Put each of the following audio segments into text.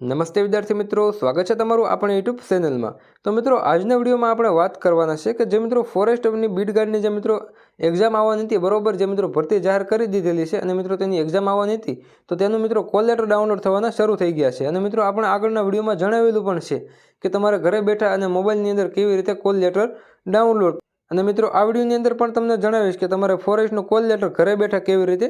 નમસ્તે વિદ્યાર્થી મિત્રો, સ્વાગત છે તમારું આપણા યુટ્યુબ ચેનલમાં. તો મિત્રો, આજના વિડીયોમાં આપણે વાત કરવાના છે કે જે મિત્રો ફોરેસ્ટની બીટ ગાર્ડની જે મિત્રો એક્ઝામ આવવાની હતી, બરોબર, જે મિત્રો ભરતી જાહેર કરી દીધેલી છે અને મિત્રો તેની એક્ઝામ આવવાની હતી, તો તેનું મિત્રો કોલ લેટર ડાઉનલોડ થવાના શરૂ થઈ ગયા છે. અને મિત્રો, આપણે આગળના વિડીયોમાં જણાવેલું પણ છે કે તમારે ઘરે બેઠા અને મોબાઈલની અંદર કેવી રીતે કોલ લેટર ડાઉનલોડ અને મિત્રો, આ વિડીયોની અંદર પણ તમને જણાવીશ કે તમારે ફોરેસ્ટનું કોલ લેટર ઘરે બેઠા કેવી રીતે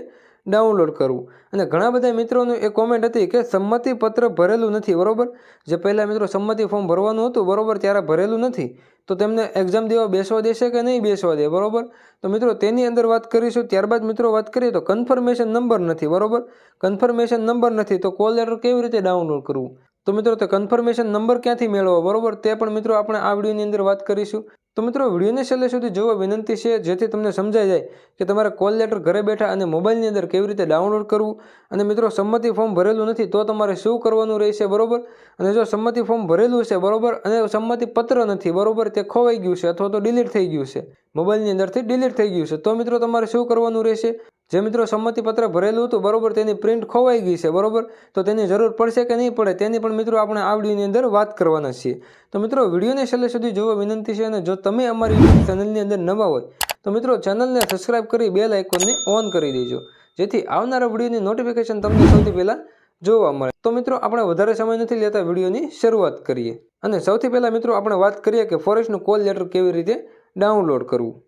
ડાઉનલોડ કરવું અને ઘણા બધા મિત્રોનું એ કોમેન્ટ હતી કે સંમતિપત્ર ભરેલું નથી, બરાબર? જે પહેલાં મિત્રો સંમતિ ફોર્મ ભરવાનું હતું, બરોબર, ત્યારે ભરેલું નથી. તો તેમને એક્ઝામ દેવા બેસવા દેશે કે નહીં બેસવા દે, બરોબર? તો મિત્રો, તેની અંદર વાત કરીશું. ત્યારબાદ મિત્રો વાત કરીએ તો કન્ફર્મેશન નંબર નથી, બરોબર? કન્ફર્મેશન નંબર નથી, તો કોલ લેટર કેવી રીતે ડાઉનલોડ કરવું? તો મિત્રો, તે કન્ફર્મેશન નંબર ક્યાંથી મેળવો બરોબર? તે પણ મિત્રો આપણે આ વિડીયોની અંદર વાત કરીશું. તો મિત્રો, વિડીયોને છેલ્લે સુધી જોવા વિનંતી છે, જેથી તમને સમજાઈ જાય કે તમારે કોલ લેટર ઘરે બેઠા અને મોબાઈલની અંદર કેવી રીતે ડાઉનલોડ કરવું. અને મિત્રો, સંમતિ ફોર્મ ભરેલું નથી, તો તમારે શું કરવાનું રહેશે, બરોબર? અને જો સંમતિ ફોર્મ ભરેલું છે બરાબર? અને સંમતિ પત્ર નથી, બરોબર? તે ખોવાઈ ગયું છે અથવા તો ડિલીટ થઈ ગયું છે. મોબાઈલની અંદરથી ડિલીટ થઈ ગયું છે. તો મિત્રો, તમારે શું કરવાનું રહેશે? જે મિત્રો સંમતિપત્ર ભરેલું હતું, બરોબર, તેની પ્રિન્ટ ખોવાઈ ગઈ છે, બરોબર? તો તેની જરૂર પડશે કે નહીં પડે, તેની પણ મિત્રો આપણે આ વિડીયોની અંદર વાત કરવાના છીએ. તો મિત્રો, વિડીયોને છેલ્લે સુધી જોવા વિનંતી છે અને જો તમે અમારી ચેનલની અંદર નવા હોય, તો મિત્રો ચેનલને સબસ્ક્રાઇબ કરી બેલ આઇકોનને ઓન કરી દેજો. જેથી આવનારા વિડીયોની નોટિફિકેશન તમને સૌથી પહેલાં જોવા મળે. તો મિત્રો, આપણે વધારે સમય નથી લેતા વિડીયોની શરૂઆત કરીએ. અને સૌથી પહેલાં મિત્રો, આપણે વાત કરીએ કે ફોરેસ્ટનું કોલ લેટર કેવી રીતે ડાઉનલોડ કરવું.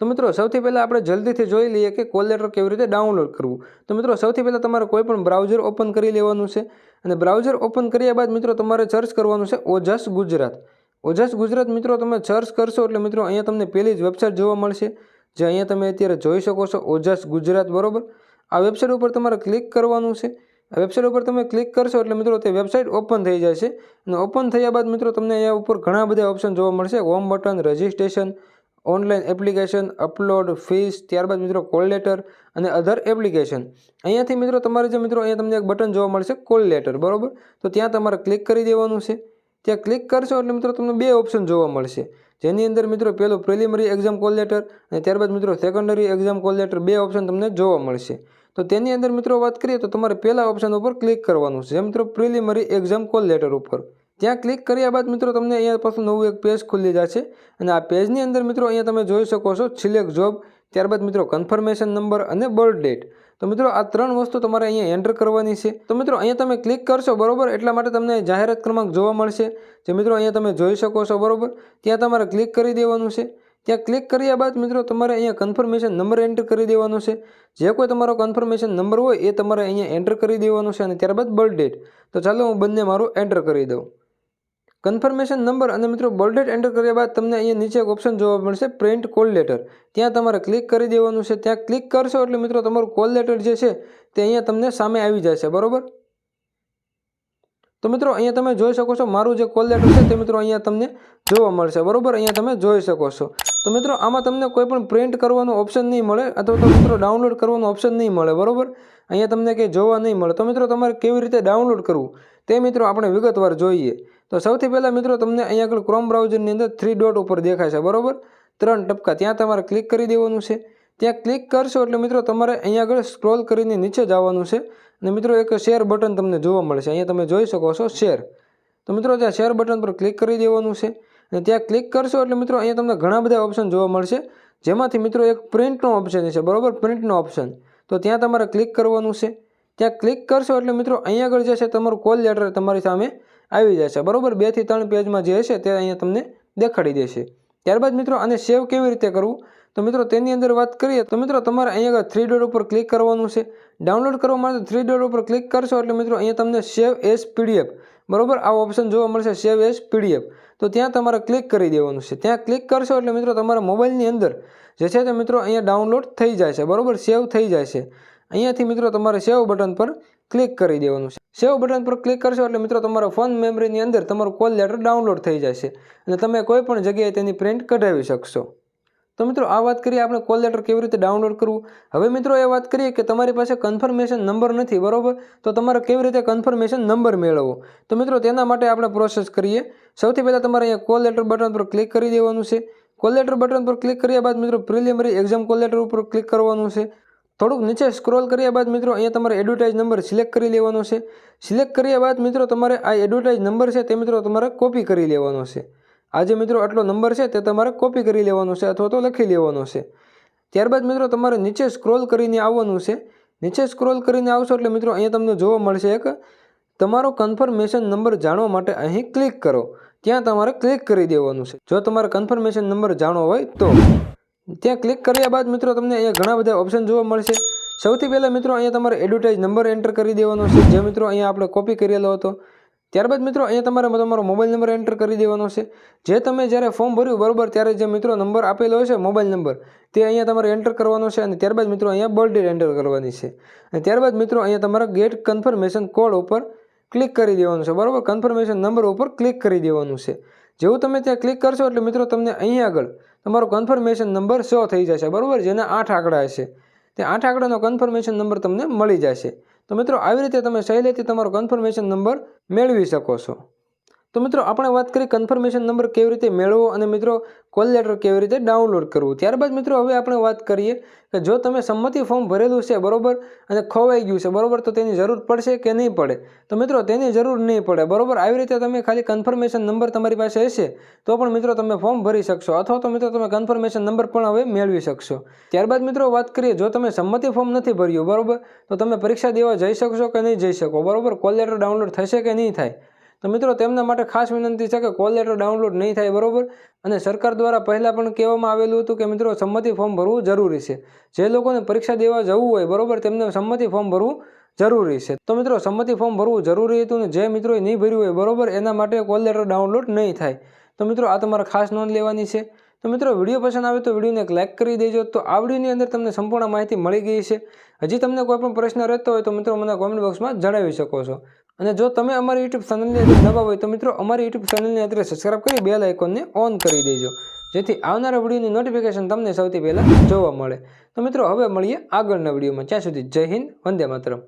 તો મિત્રો, સૌથી પહેલાં આપણે જલ્દીથી જોઈ લઈએ કે કોલ લેટર કેવી રીતે ડાઉનલોડ કરવું. તો મિત્રો, સૌથી પહેલાં તમારે કોઈ પણ બ્રાઉઝર ઓપન કરી લેવાનું છે. અને બ્રાઉઝર ઓપન કર્યા બાદ મિત્રો, તમારે સર્ચ કરવાનું છે ઓજસ ગુજરાત. ઓજસ ગુજરાત મિત્રો, તમે સર્ચ કરશો એટલે મિત્રો, અહીંયા તમને પહેલી જ વેબસાઇટ જોવા મળશે. જે અહીંયા તમે અત્યારે જોઈ શકો છો, ઓજસ ગુજરાત, બરોબર? આ વેબસાઇટ ઉપર તમારે ક્લિક કરવાનું છે. આ વેબસાઇટ ઉપર તમે ક્લિક કરશો એટલે મિત્રો, તે વેબસાઇટ ઓપન થઈ જાય છે અને ઓપન થયા બાદ મિત્રો, તમને અહીંયા ઉપર ઘણા બધા ઓપ્શન જોવા મળશે. Home button, registration online application, upload, fees, ત્યારબાદ મિત્રો કોલ લેટર અને અધર એપ્લિકેશન. અહીંયાથી મિત્રો તમારે જે મિત્રો અહીંયા તમને એક બટન જોવા મળશે, કોલ લેટર, બરાબર? તો ત્યાં તમારે ક્લિક કરી દેવાનું છે. ત્યાં ક્લિક કરશો એટલે મિત્રો તમને બે ઓપ્શન જોવા મળશે. જેની અંદર મિત્રો પહેલું પ્રિલિમરી એક્ઝામ કોલ લેટર અને ત્યારબાદ મિત્રો સેકન્ડરી એક્ઝામ કોલ લેટર બે ઓપ્શન તમને જોવા મળશે. તો તેની અંદર મિત્રો વાત કરીએ તો તમારે પહેલા ઓપ્શન ઉપર ક્લિક કરવાનું છે. મિત્રો પ્રિલિમરી એક્ઝામ કોલ લેટર ઉપર. ત્યાં ક્લિક કર્યા બાદ મિત્રો તમને અહીંયા પાછું નવું એક પેજ ખુલી જશે. અને આ પેજની અંદર મિત્રો અહીંયા તમે જોઈ શકો છો સિલેક્ટ જોબ ત્યારબાદ મિત્રો કન્ફર્મેશન નંબર અને બર્થ ડેટ તો મિત્રો આ ત્રણ વસ્તુ તમારે અહીંયા એન્ટર કરવાની છે. તો મિત્રો અહીંયા તમે ક્લિક કરશો બરોબર એટલા માટે તમને જાહેરાત ક્રમાંક જોવા મળશે. જે મિત્રો અહીંયા તમે જોઈ શકો છો બરોબર. ત્યાં તમારે ક્લિક કરી દેવાનું છે. ત્યાં ક્લિક કર્યા બાદ મિત્રો તમારે અહીંયા કન્ફર્મેશન નંબર એન્ટર કરી દેવાનો છે. જે કોઈ તમારો કન્ફર્મેશન નંબર હોય એ તમારે અહીંયા એન્ટર કરી દેવાનું છે અને ત્યારબાદ બર્થ ડેટ તો ચાલો હું બંને મારું એન્ટર કરી દઉં. કન્ફર્મેશન નંબર અને મિત્રો બર્થડેટ એન્ટર કર્યા બાદ તમને અહીંયા નીચે એક ઓપ્શન જોવા મળશે પ્રિન્ટ કોલ લેટર ત્યાં તમારે ક્લિક કરી દેવાનું છે. ત્યાં ક્લિક કરશો એટલે મિત્રો તમારું કોલ લેટર જે છે, તે અહીંયા તમને સામે આવી જશે. બરોબર? તો મિત્રો અહીંયા તમે જોઈ શકો છો, મારું જે કોલ લેટર છે, તે મિત્રો અહીંયા તમને જોવા મળશે. બરોબર? અહીંયા તમે જોઈ શકો છો. તો મિત્રો આમાં તમને કોઈ પણ પ્રિન્ટ કરવાનું ઓપ્શન નહીં મળે અથવા તો મિત્રો ડાઉનલોડ કરવાનું ઓપ્શન નહીં મળે. બરોબર? અહીંયા તમને કંઈ જોવા નહીં મળે. તો મિત્રો તમારે કેવી રીતે ડાઉનલોડ કરવું, તે મિત્રો આપણે વિગતવાર જોઈએ. તો સૌથી પહેલાં મિત્રો તમને અહીંયા આગળ ક્રોમ બ્રાઉઝરની અંદર થ્રી ડોટ ઉપર દેખાય છે, બરાબર? ત્રણ ટપકા, ત્યાં તમારે ક્લિક કરી દેવાનું છે. ત્યાં ક્લિક કરશો એટલે મિત્રો તમારે અહીંયા આગળ સ્ક્રોલ કરીને નીચે જવાનું છે અને મિત્રો એક શેર બટન તમને જોવા મળશે. અહીંયા તમે જોઈ શકો છો શેર તો મિત્રો ત્યાં શેર બટન પર ક્લિક કરી દેવાનું છે અને ત્યાં ક્લિક કરશો એટલે મિત્રો અહીંયા તમને ઘણા બધા ઓપ્શન જોવા મળશે. જેમાંથી મિત્રો એક પ્રિન્ટનો ઓપ્શન છે, બરોબર? પ્રિન્ટનો ઓપ્શન તો ત્યાં તમારે ક્લિક કરવાનું છે. ત્યાં ક્લિક કરશો એટલે મિત્રો અહીંયા આગળ જે છે તમારું કોલ લેટર તમારી સામે આવી જશે. બરોબર? બેથી ત્રણ પેજમાં જે હશે તે અહીંયા તમને દેખાડી દેશે. ત્યારબાદ મિત્રો, આને સેવ કેવી રીતે કરવું? તો મિત્રો, તેની અંદર વાત કરીએ તો મિત્રો, તમારે અહીંયા થ્રી ડોટ ઉપર ક્લિક કરવાનું છે. ડાઉનલોડ કરવા માટે થ્રી ડોટ ઉપર ક્લિક કરશો એટલે મિત્રો, અહીંયા તમને સેવ એસ પીડીએફ, બરોબર? આ ઓપ્શન જોવા મળશે, સેવ એસ પીડીએફ. તો ત્યાં તમારે ક્લિક કરી દેવાનું છે. ત્યાં ક્લિક કરશો એટલે મિત્રો, તમારા મોબાઈલની અંદર જે છે તે મિત્રો, અહીંયા ડાઉનલોડ થઈ જાય છે. બરોબર? સેવ થઈ જાય છે. અહીંયાથી મિત્રો તમારે સેવ બટન પર ક્લિક કરી દેવાનું છે. સેવ બટન પર ક્લિક કરશો એટલે મિત્રો તમારા ફોન મેમરીની અંદર તમારું કોલ લેટર ડાઉનલોડ થઈ જશે અને તમે કોઈ પણ જગ્યાએ તેની પ્રિન્ટ કઢાવી શકશો. તો મિત્રો આ વાત કરીએ આપણે કોલ લેટર કેવી રીતે ડાઉનલોડ કરવું? હવે મિત્રો એ વાત કરીએ કે તમારી પાસે કન્ફર્મેશન નંબર નથી, બરોબર? તો તમારે કેવી રીતે કન્ફર્મેશન નંબર મેળવવો? તો મિત્રો તેના માટે આપણે પ્રોસેસ કરીએ. સૌથી પહેલાં તમારે અહીંયા કોલ લેટર બટન પર ક્લિક કરી દેવાનું છે. કોલ લેટર બટન પર ક્લિક કર્યા બાદ મિત્રો પ્રિલિમરી એક્ઝામ કોલ લેટર ઉપર ક્લિક કરવાનું છે. થોડુંક નીચે સ્ક્રોલ કર્યા બાદ મિત્રો, અહીંયા તમારે એડવર્ટાઇઝ નંબર સિલેક્ટ કરી લેવાનો છે. સિલેક્ટ કર્યા બાદ મિત્રો, તમારે આ એડવર્ટાઇઝ નંબર છે તે મિત્રો તમારે કોપી કરી લેવાનો છે. આજે મિત્રો આટલો નંબર છે તે તમારે કોપી કરી લેવાનો છે અથવા તો લખી લેવાનો છે. ત્યારબાદ મિત્રો, તમારે નીચે સ્ક્રોલ કરીને આવવાનું છે. નીચે સ્ક્રોલ કરીને આવશો એટલે મિત્રો, અહીંયા તમને જોવા મળશે એક, તમારો કન્ફર્મેશન નંબર જાણવા માટે અહીં ક્લિક કરો. ત્યાં તમારે ક્લિક કરી દેવાનું છે. જો તમારે કન્ફર્મેશન નંબર જાણવો હોય તો. ત્યાં ક્લિક કર્યા બાદ મિત્રો તમને અહીંયા ઘણા બધા ઓપ્શન જોવા મળશે. સૌથી પહેલાં મિત્રો અહીંયા તમારે એડવર્ટાઇઝ નંબર એન્ટર કરી દેવાનો છે, જે મિત્રો અહીંયા આપણે કોપી કરેલો હતો. ત્યારબાદ મિત્રો અહીંયા તમારે તમારો મોબાઈલ નંબર એન્ટર કરી દેવાનો છે. જે તમે જ્યારે ફોર્મ ભર્યું બરોબર ત્યારે જે મિત્રો નંબર આપેલો હશે મોબાઈલ નંબર તે અહીંયા તમારે એન્ટર કરવાનો છે અને ત્યારબાદ મિત્રો અહીંયા બર્થ ડેટ એન્ટર કરવાની છે. અને ત્યારબાદ મિત્રો અહીંયા તમારા ગેટ કન્ફર્મેશન કોડ ઉપર ક્લિક કરી દેવાનું છે. બરાબર? કન્ફર્મેશન નંબર ઉપર ક્લિક કરી દેવાનું છે. જેવું તમે ત્યાં ક્લિક કરશો એટલે મિત્રો તમને અહીં આગળ તમારો કન્ફર્મેશન નંબર શો થઈ જશે, બરાબર? જેના આઠ આંકડા હશે. તે આઠ આંકડાનો કન્ફર્મેશન નંબર તમને મળી જશે. તો મિત્રો, આવી રીતે તમે સહેલેથી તમારો કન્ફર્મેશન નંબર મેળવી શકો છો. તો મિત્રો, આપણે વાત કરી કન્ફર્મેશન નંબર કેવી રીતે મેળવવો અને મિત્રો કોલ લેટર કેવી રીતે ડાઉનલોડ કરવું. ત્યારબાદ મિત્રો, હવે આપણે વાત કરીએ કે જો તમે સંમતિ ફોર્મ ભરેલું છે, બરોબર, અને ખોવાઈ ગયું છે, બરોબર, તો તેની જરૂર પડશે કે નહીં પડે? તો મિત્રો, તેની જરૂર નહીં પડે. બરોબર, આવી રીતે તમે ખાલી કન્ફર્મેશન નંબર તમારી પાસે હશે, તો પણ મિત્રો તમે ફોર્મ ભરી શકશો. અથવા તો મિત્રો, તમે કન્ફર્મેશન નંબર પણ હવે મેળવી શકશો. ત્યારબાદ મિત્રો, વાત કરીએ, જો તમે સંમતિ ફોર્મ નથી ભર્યું, બરોબર, તો તમે પરીક્ષા દેવા જઈ શકશો કે નહીં જઈ શકો? બરોબર કોલ લેટર ડાઉનલોડ થશે કે નહીં થાય? તો મિત્રો, તેમના માટે ખાસ વિનંતી છે કે કોલ લેટર ડાઉનલોડ નહીં થાય, બરોબર? અને સરકાર દ્વારા પહેલાં પણ કહેવામાં આવેલું હતું કે, મિત્રો, સંમતિ ફોર્મ ભરવું જરૂરી છે. જે લોકોને પરીક્ષા દેવા જવું હોય, બરાબર, તેમને સંમતિ ફોર્મ ભરવું જરૂરી છે. તો મિત્રો, સંમતિ ફોર્મ ભરવું જરૂરી હતું ને જે મિત્રોએ નહીં ભર્યું હોય, બરાબર, એના માટે કોલ લેટર ડાઉનલોડ નહીં થાય. તો મિત્રો, આ તમારે ખાસ નોંધ લેવાની છે. તો મિત્રો, વીડિયો પસંદ આવે તો વિડીયોને એક લાઇક કરી દેજો. તો આ વિડીયોની અંદર તમને સંપૂર્ણ માહિતી મળી ગઈ છે. હજી તમને કોઈ પણ પ્રશ્ન રહેતો હોય તો મિત્રો, મને કોમેન્ટ બોક્સમાં જણાવી શકો છો. અને જો તમે અમારી યુટ્યુબ ચેનલની અંદર નવા હોય તો મિત્રો અમારી યુટ્યુબ ચેનલની અંદર સબસ્ક્રાઈબ કરી બેલ આઇકોનને ઓન કરી દેજો. જેથી આવનારા વિડીયોની નોટિફિકેશન તમને સૌથી પહેલાં જોવા મળે. તો મિત્રો હવે મળીએ આગળના વિડીયોમાં ત્યાં સુધી જય હિન્દ, વંદે માતરમ.